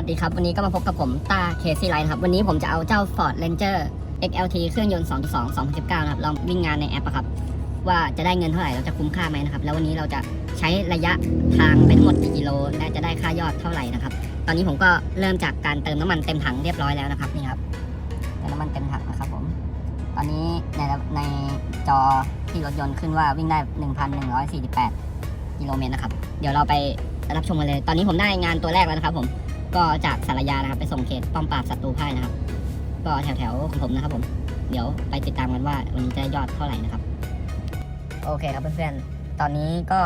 วัสดีครับ วันนี้ก็มาพบกับผมตาเคซี่ไลน์ครับ วันนี้ผมจะเอาเจ้า Ford Ranger XLT เครื่องยนต์ 2.2 2019 นะครับ ลองวิ่งงานในแอปครับ ว่าจะได้เงินเท่าไหร่เราจะคุ้มค่าไหมนะครับ แล้ววันนี้เราจะใช้ระยะทางไปทั้งหมดกี่กิโล และจะได้ค่ายอดเท่าไหร่นะครับ ตอนนี้ผมก็เริ่มจากการเติมน้ำมันเต็มถังเรียบร้อยแล้วนะครับนี่ครับเติมน้ำมันเต็มถังนะครับผม ตอนนี้ในในจอที่รถยนต์ขึ้นว่าวิ่งได้ 1,148 กิโลเมตรนะครับ เดี๋ยวเราไปรับชมกันเลย ตอนนี้ผมได้งานตัวแรกแล้วนะครับผม ก็จากสารยานะครับไปส่งเขตป้อมปราบศัตรูพ่ายนะครับ ก็แถวแถวๆของผมนะครับ ผม เดี๋ยวไปติดตามกันว่าวันนี้จะยอดเท่าไหร่นะครับ โอเคครับเพื่อนๆ ตอนนี้ก็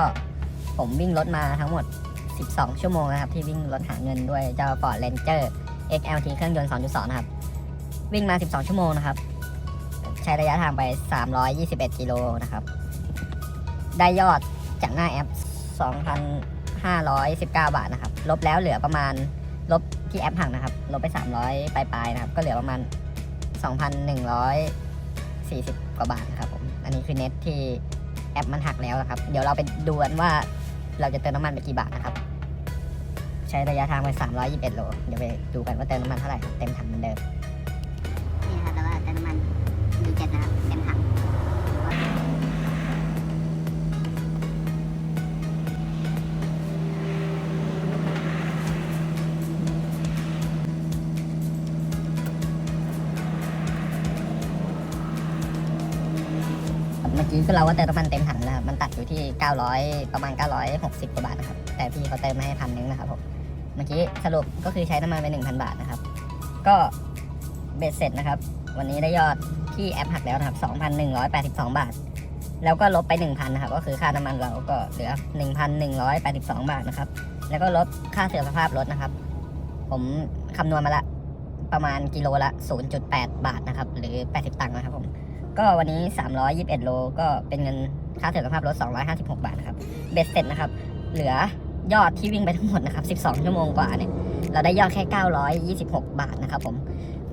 ผมวิ่งรถมาทั้งหมด 12 ชั่วโมงนะครับ ที่วิ่งรถหาเงินด้วยเจ้า Ford Ranger XLT เครื่องยนต์ 2.2 นะครับ วิ่งมา 12 ชั่วโมงนะครับ ใช้ระยะทางไป 321 กิโลนะครับ ได้ยอดจากหน้าแอป 2,519 บาทนะครับ ลบแล้วเหลือประมาณ ลบที่แอปหักนะครับ ลบไป 300 ปลายๆนะครับ ก็เหลือประมาณ 2,140 กว่าบาทนะครับผม อันนี้คือเน็ตที่แอปมันหักแล้วนะครับ เดี๋ยวเราไปดูกันว่าเราจะเติมน้ำมันไปกี่บาทนะครับ ใช้ระยะทางไป 321 โล เดี๋ยวไปดูกันว่าเติมน้ำมันเท่าไหร่เต็มถังเหมือนเดิม เมื่อกี้ก็เราว่าเติมน้ำมันเต็มถังแล้วครับ มันตัดอยู่ที่ 900 ประมาณ 960กว่าบาทนะครับ แต่พี่เขาเติมมาให้พันนึงนะครับผม เมื่อกี้สรุปก็คือใช้น้ำมันไป 1,000 บาทนะครับ ก็เบ็ดเสร็จนะครับ วันนี้ได้ยอดที่แอปหักแล้วนะครับ 2,182 บาท แล้วก็ลบไป 1,000นะครับ ก็คือค่าน้ำมันเราก็เหลือ 1,182 บาทนะครับ แล้วก็ลดค่าเสื่อมสภาพรถนะครับ ผมคำนวณมาละประมาณกิโลละ 0.8 บาทนะครับ หรือ 80 ตังค์นะครับผม ก็วันนี้ 321 โลก็เป็นเงินค่าเสื่อมสภาพรถ 256 บาทนะครับ เบ็ดเสร็จนะครับ เหลือยอดที่วิ่งไปทั้งหมดนะครับ 12 ชั่วโมงกว่าเนี่ย เราได้ยอดแค่ 926 บาทนะครับผม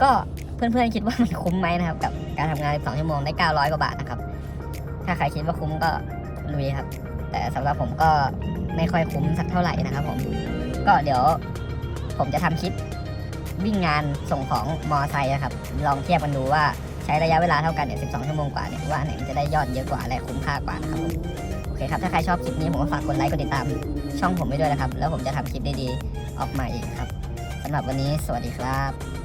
ก็เพื่อนๆคิดว่ามันคุ้มไหมนะครับ กับการทำงาน 12 ชั่วโมงได้ 900 กว่าบาทนะครับ ถ้าใครคิดว่าคุ้มก็ลุยครับ แต่สำหรับผมก็ไม่ค่อยคุ้มสักเท่าไหร่นะครับผม ก็เดี๋ยวผมจะทำคลิปวิ่งงานส่งของมอไซค์นะครับ ลองเทียบกันดูว่า ใช้ระยะเวลาเท่ากันเนี่ย 12 ชั่วโมงกว่าเนี่ยว่าอันไหนมันจะได้ยอดเยอะกว่าและคุ้มค่ากว่านะครับผมโอเคครับ ถ้าใครชอบคลิปนี้ผมก็ฝากกดไลค์กดติดตามช่องผมไปด้วยนะครับ แล้วผมจะทำคลิปดีๆออกมาอีกครับสำหรับวันนี้สวัสดีครับ